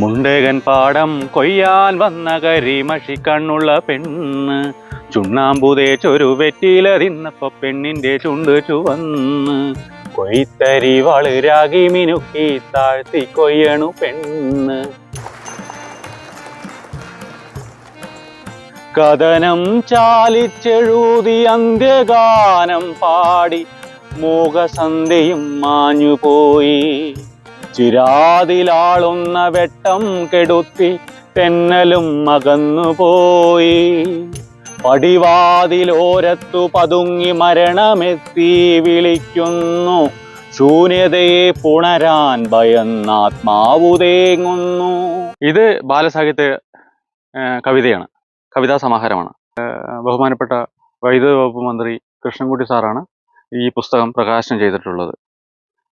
മുണ്ടകൻ പാടം കൊയ്യാൻ വന്ന കരിമഷി കണ്ണുള്ള പെണ്ണ്. ചുണ്ണാമ്പുതേ ചൊരു വെറ്റില തിന്നപ്പോ പെണ്ണിന്റെ ചുണ്ട് ചുവന്ന്. കൊയ്ത്തരി വളരാകി മിനുക്കി താഴ്ത്തി കൊയ്യണു പെണ്ണ്. കഥനം ചാലിച്ചെഴുതി അന്ത്യഗാനം പാടി. മോഹസന്ധ്യയും മാഞ്ഞുപോയി. ചിരാതിലാളുന്ന വെട്ടം കെടുത്തി തെന്നലും മകന്നുപോയി പടിവാതിലോരത്തു പതുങ്ങി മരണമെത്തി വിളിക്കുന്നു. ശൂന്യതയെ പുണരാൻ ഭയന്നാത്മാവു തേങ്ങുന്നു. ഇത് ബാലസാഹിത്യ കവിതയാണ്. കവിതാ സമാഹാരമാണ്. ബഹുമാനപ്പെട്ട വൈദ്യുതി വകുപ്പ് മന്ത്രി കൃഷ്ണൻകുട്ടി സാറാണ് ഈ പുസ്തകം പ്രകാശനം ചെയ്തിട്ടുള്ളത്.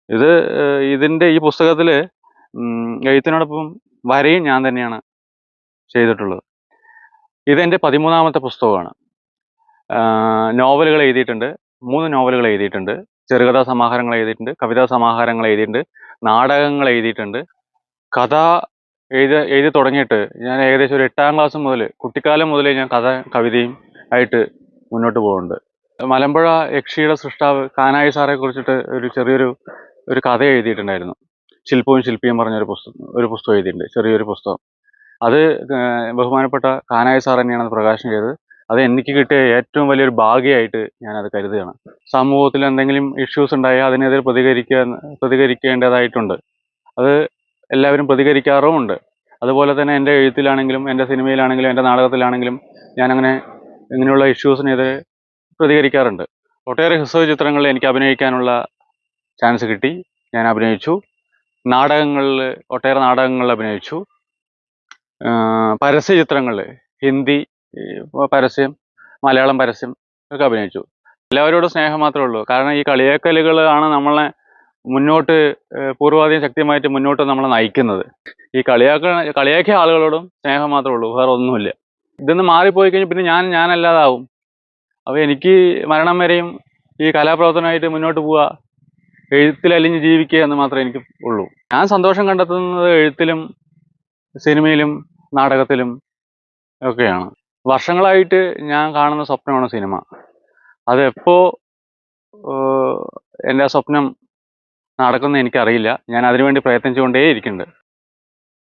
ഇത് ഇതിന്റെ ഈ പുസ്തകത്തിൽ എഴുത്തിനോടൊപ്പം വരയും ഞാൻ തന്നെയാണ് ചെയ്തിട്ടുള്ളത്. ഇതെന്റെ പതിമൂന്നാമത്തെ പുസ്തകമാണ്. നോവലുകൾ എഴുതിയിട്ടുണ്ട്. മൂന്ന് നോവലുകൾ എഴുതിയിട്ടുണ്ട്. ചെറുകഥാ സമാഹാരങ്ങൾ എഴുതിയിട്ടുണ്ട്. കവിതാ സമാഹാരങ്ങൾ എഴുതിയിട്ടുണ്ട്. നാടകങ്ങൾ എഴുതിയിട്ടുണ്ട്. കഥ എഴുതി എഴുതി തുടങ്ങിയിട്ട് ഞാൻ ഏകദേശം ഒരു എട്ടാം ക്ലാസ് മുതൽ കുട്ടിക്കാലം മുതലേ ഞാൻ കഥ കവിതയും ആയിട്ട് മുന്നോട്ട് പോകുന്നുണ്ട് മലമ്പുഴ യക്ഷിയുടെ സൃഷ്ടാവ് കാനായി സാറെ കുറിച്ചിട്ട് ഒരു ചെറിയൊരു ഒരു കഥ എഴുതിയിട്ടുണ്ടായിരുന്നു. ശില്പവും ശില്പിയും പറഞ്ഞൊരു പുസ്തകം ഒരു പുസ്തകം എഴുതിയിട്ടുണ്ട്. ചെറിയൊരു പുസ്തകം. അത് ബഹുമാനപ്പെട്ട കാനായ സാർ തന്നെയാണ് അത് പ്രകാശനം ചെയ്തത്. അത് എനിക്ക് കിട്ടിയ ഏറ്റവും വലിയൊരു ഭാഗ്യമായിട്ട് അത് കരുതുകയാണ്. സമൂഹത്തിൽ എന്തെങ്കിലും ഇഷ്യൂസ് ഉണ്ടായാൽ അതിനെതിരെ പ്രതികരിക്കാൻ പ്രതികരിക്കേണ്ടതായിട്ടുണ്ട്. അത് എല്ലാവരും പ്രതികരിക്കാറുമുണ്ട് അതുപോലെ തന്നെ എന്റെ എഴുത്തിലാണെങ്കിലും എന്റെ സിനിമയിലാണെങ്കിലും എന്റെ നാടകത്തിലാണെങ്കിലും ഞാനങ്ങനെ ഇങ്ങനെയുള്ള ഇഷ്യൂസിനെതിരെ പ്രതികരിക്കാറുണ്ട്. ഒട്ടേറെ ഹ്രസ്വ ചിത്രങ്ങളിൽ എനിക്ക് അഭിനയിക്കാനുള്ള ചാൻസ് കിട്ടി. ഞാൻ അഭിനയിച്ചു. നാടകങ്ങളിൽ ഒട്ടേറെ നാടകങ്ങളിൽ അഭിനയിച്ചു. പരസ്യ ചിത്രങ്ങൾ ഹിന്ദി പരസ്യം മലയാളം പരസ്യം ഒക്കെ അഭിനയിച്ചു. എല്ലാവരോടും സ്നേഹം മാത്രമേ ഉള്ളൂ. കാരണം ഈ കളിയാക്കലുകളാണ് നമ്മളെ മുന്നോട്ട് പൂർവാധികം ശക്തിയുമായിട്ട് മുന്നോട്ട് നമ്മളെ നയിക്കുന്നത്. ഈ കളിയാക്ക കളിയാക്കിയ ആളുകളോടും സ്നേഹം മാത്രമേ ഉള്ളൂ. വേറെ ഒന്നുമില്ല. ഇതൊന്ന് മാറിപ്പോയി കഴിഞ്ഞാൽ പിന്നെ ഞാൻ ഞാനല്ലാതാവും. അപ്പോൾ എനിക്ക് മരണം വരെയും ഈ കലാപ്രവർത്തനമായിട്ട് മുന്നോട്ട് പോവുക എഴുത്തിൽ അലിഞ്ഞ് ജീവിക്കുക എന്ന് മാത്രമേ എനിക്ക് ഉള്ളൂ. ഞാൻ സന്തോഷം കണ്ടെത്തുന്നത് എഴുത്തിലും സിനിമയിലും നാടകത്തിലും ഒക്കെയാണ്. വർഷങ്ങളായിട്ട് ഞാൻ കാണുന്ന സ്വപ്നമാണ് സിനിമ. അതെപ്പോ എന്റെ ആ സ്വപ്നം നടക്കുന്ന എനിക്കറിയില്ല. ഞാൻ അതിനുവേണ്ടി പ്രയത്നിച്ചുകൊണ്ടേ ഇരിക്കുന്നുണ്ട്